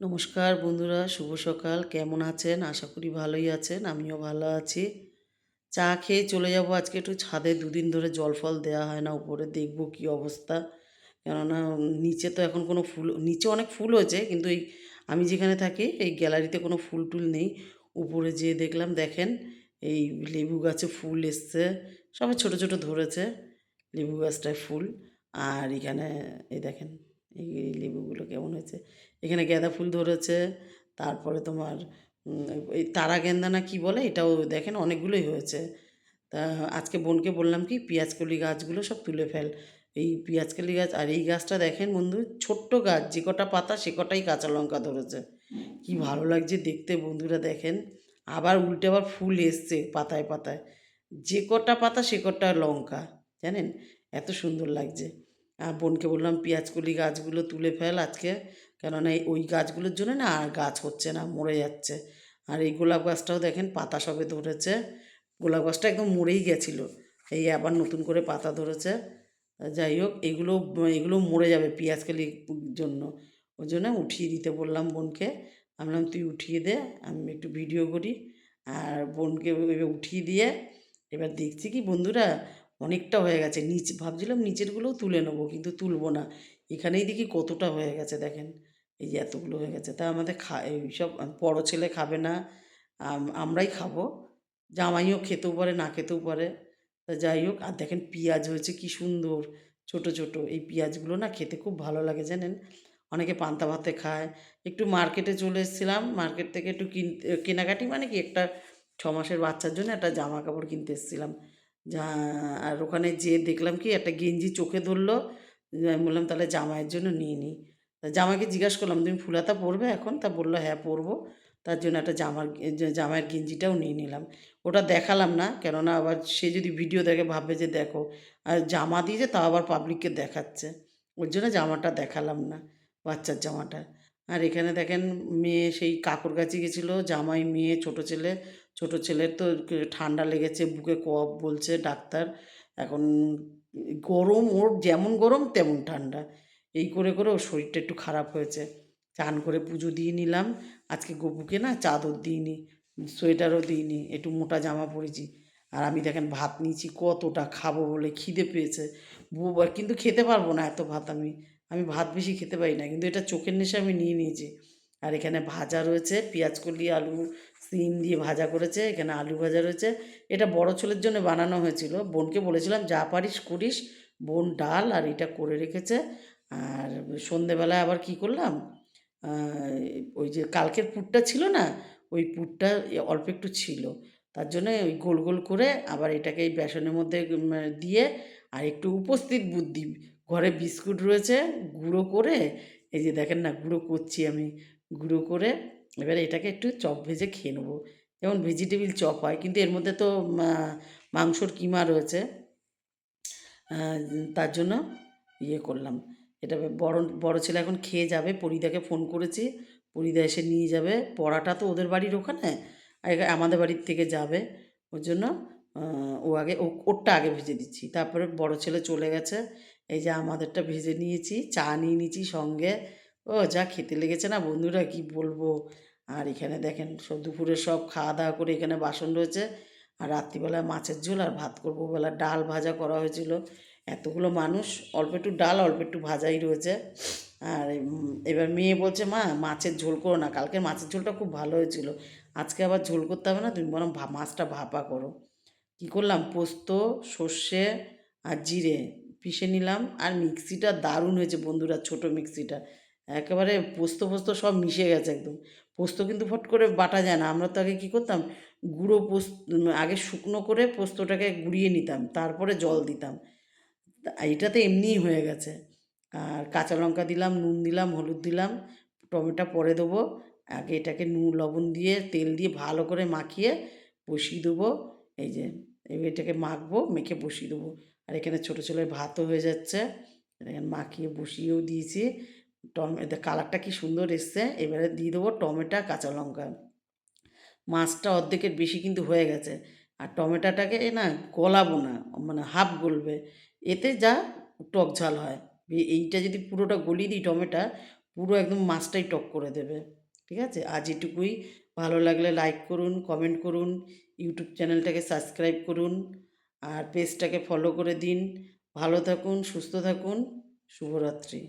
নমস্কার বন্ধুরা, শুভ সকাল। কেমন আছেন? আশা করি ভালোই আছেন, আমিও ভালো আছি। চা খেয়ে চলে যাব। আজকে একটু ছাদে দুদিন ধরে জল ফল দেওয়া হয় না, উপরে দেখব কি অবস্থা। কেননা নিচে তো এখন কোনো ফুল, নিচে অনেক ফুল হয়েছে, কিন্তু এই, আমি যেখানে থাকি, এই গ্যালারিতে কোনো ফুল টুল নেই। উপরে যেয়ে দেখলাম, দেখেন, এই লেবু গাছে ফুল এসছে। সবাই ছোট ছোট ধরেছে লেবু গাছটায় ফুল। আর এখানে, এই দেখেন এই লেবুগুলো কেমন হয়েছে? এখানে গাঁদা ফুল ধরেছে, তারপরে তোমার এই তারা গেন্দা না কি বলে? এটাও দেখেন অনেকগুলোই হয়েছে। তা আজকে বোনকে বললাম কি, পেঁয়াজকলি গাছগুলো সব তুলে ফেল। এই পেঁয়াজকলি গাছ, আর এই গাছটা দেখেন বন্ধু, ছোট্ট গাছ, যে কটা পাতা সে কটাই কাঁচা লঙ্কা ধরেছে। কি ভালো লাগছে দেখতে বন্ধুরা দেখেন। আবার উল্টে আবার ফুল এসছে পাতায় পাতায়। যে কটা পাতা সে কটা লঙ্কা, জানেন? এত সুন্দর লাগছে। বোনকে বললাম, পেঁয়াজকলি গাছগুলো তুলে ফেল আজকে। কেননা ওই গাছগুলোর জন্য না আর গাছ হচ্ছে না, মরে যাচ্ছে। আর এই গোলাপ গাছটাও দেখেন পাতা সবে ধরেছে। গোলাপ গাছটা একদম মরেই গেছিল। এই আবার নতুন করে পাতা ধরেছে। যাই হোক, এগুলো এগুলো মরে যাবে পেঁয়াজকালির জন্য। ওই জন্য উঠিয়ে দিতে বললাম বোনকে। আমি বললাম, তুই উঠিয়ে দে, আমি একটু ভিডিও করি। আর বোনকে উঠিয়ে দিয়ে এবার দেখছি কি বন্ধুরা অনেকটা হয়ে গেছে। নিচ, ভাবছিলাম নিচেরগুলোও তুলে নেব, কিন্তু তুলবো না। এখানেই দেখি কতটা হয়ে গেছে, দেখেন। এই যে এতগুলো হয়ে গেছে। তা আমাদের খা এইসব বড়ো ছেলে খাবে না, আম- আমরাই খাব। জামাইও খেতেও পারে, না খেতেও পারে। তা যাই হোক, আর দেখেন পেঁয়াজ হয়েছে কি সুন্দর, ছোট ছোট। এই পেঁয়াজগুলো না খেতে খুব ভালো লাগে, জানেন? অনেকে পান্তা ভাতে খায়। একটু মার্কেটে চলে এসেছিলাম, মার্কেট থেকে একটু কিন কেনাকাটি মানে কি একটা ছ মাসের বাচ্চার জন্য একটা জামা কাপড় কিনতে এসেছিলাম। যা, আর ওখানে যেয়ে দেখলাম কি একটা গেঞ্জি চোখে ধরলো। আমি বললাম, তাহলে জামাইয়ের জন্য নিয়ে নিই তা জামাইকে জিজ্ঞাসা করলাম, তুমি ফুলাতা পরবে এখন? তা বলল হ্যাঁ পরবো। তার জন্য একটা জামার জামাইয়ের গেঞ্জিটাও নিয়ে নিলাম। ওটা দেখালাম না, কেননা আবার সে যদি ভিডিও দেখে ভাববে যে, দেখো। আর জামা দিয়েছে, তাও আবার পাবলিককে দেখাচ্ছে। ওর জন্য জামাটা দেখালাম না, বাচ্চার জামাটা। আর এখানে দেখেন, মেয়ে সেই কাকুর কাছে গেছিল, জামাই মেয়ে, ছোট ছেলে। ছোট ছেলের তো ঠান্ডা লেগেছে, বুকে কফ বলছে ডাক্তার। এখন গরম ওর যেমন গরম তেমন ঠান্ডা। এই করে করে ওর শরীরটা একটু খারাপ হয়েছে। চান করে পুজো দিয়ে নিলাম। আজকে গপুকে না চাদর দিইনি, সোয়েটারও দিইনি, একটু মোটা জামা পরেছি। আর আমি দেখেন ভাত নিয়েছি, কতটা খাব বলে খিদে পেয়েছে। কিন্তু খেতে পারব না এত ভাত আমি। আমি ভাত বেশি খেতে পারি না, কিন্তু এটা চোখের নেশে আমি নিয়ে নিয়েছি। আর এখানে ভাজা রয়েছে, পেঁয়াজ কলি, আলু, সিম দিয়ে ভাজা করেছে, এখানে আলু ভাজা রয়েছে। এটা বড় ছেলের জন্য বানানো হয়েছিল। বোনকে বলেছিলাম, যা পারিস করিস, বোন ডাল আর এটা করে রেখেছে। আর সন্ধেবেলায় আবার কি করলাম ওই যে কালকের পুরটা ছিল না, ওই পুরটা অল্প একটু ছিল। তার জন্য ওই গোল গোল করে আবার এটাকে এই বেসনের মধ্যে দিয়ে আর একটু উপস্থিত বুদ্ধি। ঘরে বিস্কুট রয়েছে, গুঁড়ো করে, এই যে দেখেন না, গুঁড়ো করছি আমি। গুঁড়ো করে এবারে এটাকে একটু চপ ভেজে খেয়ে নেব। যেমন ভেজিটেবিল চপ হয়, কিন্তু এর মধ্যে তো মাংসর কিমা রয়েছে তার জন্য ইয়ে করলাম। এটা বড় বড় ছেলে এখন খেয়ে যাবে, পরিদাকে ফোন করেছি, পরিদা এসে নিয়ে যাবে। পড়াটা তো ওদের বাড়ির ওখানে আমাদের বাড়ির থেকে যাবে। ওর জন্য ও আগে, ও, ওরটা আগে ভেজে দিচ্ছি। তারপরে বড় ছেলে চলে গেছে, এই যে আমাদেরটা ভেজে নিয়েছি, চা নিয়ে নিয়েছি সঙ্গে। ও যা খেতে লেগেছে না বন্ধুরা কি বলব? আর এখানে দেখেন সব দুপুরে সব খাওয়া দাওয়া করে এখানে বাসন রয়েছে। আর রাত্রিবেলা মাছের ঝোল আর ভাত করব বেলা ডাল ভাজা করা হয়েছিল। এতগুলো মানুষ, অল্প একটু ডাল, অল্প একটু ভাজাই রয়েছে। আর এবার মেয়ে বলছে, মা, মাছের ঝোল করো না, কালকে মাছের ঝোলটা খুব ভালো হয়েছিল। আজকে আবার ঝোল করতে হবে না, তুমি বরং মাছটা ভাপা করো। কী করলাম? পোস্ত, সর্ষে আর জিরে পিষে নিলাম। আর মিক্সিটা দারুণ হয়েছে বন্ধুরা, ছোট মিক্সিটা। একেবারে পোস্ত পোস্ত সব মিশে গেছে একদম। পোস্ত কিন্তু ফট করে বাটা যায় না। আমরা তো আগে কী করতাম, গুঁড়ো পোস্ত আগে শুকনো করে পোস্তটাকে গুঁড়িয়ে নিতাম, তারপরে জল দিতাম। তা এটাতে এমনিই হয়ে গেছে। আর কাঁচা লঙ্কা দিলাম, নুন দিলাম, হলুদ দিলাম, টমেটো পরে দেবো। আগে এটাকে নুন, লবণ দিয়ে, তেল দিয়ে ভালো করে মাখিয়ে বসিয়ে দেবো। এই যে এটাকে মাখবো, মেখে বসিয়ে দেবো। আর এখানে ছোটো ছোটো ভাতও হয়ে যাচ্ছে। এখানে মাখিয়ে বসিয়েও দিয়েছি। টমেটো কালারটা কি সুন্দর এসছে, এবারে দিয়ে দেবো টমেটো কাঁচা লঙ্কা। মাছটা অর্ধেকের বেশি কিন্তু হয়ে গেছে। আর টমেটোটাকে না গলাবো না মানে হাফ গলবে। এতে যা টক ঝাল হয়। এইটা যদি পুরোটা গলিয়ে দিই টমেটো, পুরো একদম মাছটাই টক করে দেবে। ঠিক আছে? আজ এটুকুই। ভালো লাগলে লাইক করুন, কমেন্ট করুন, ইউটিউব চ্যানেলটাকে সাবস্ক্রাইব করুন, আর পেজটাকে ফলো করে দিন। ভালো থাকুন, সুস্থ থাকুন। শুভরাত্রি।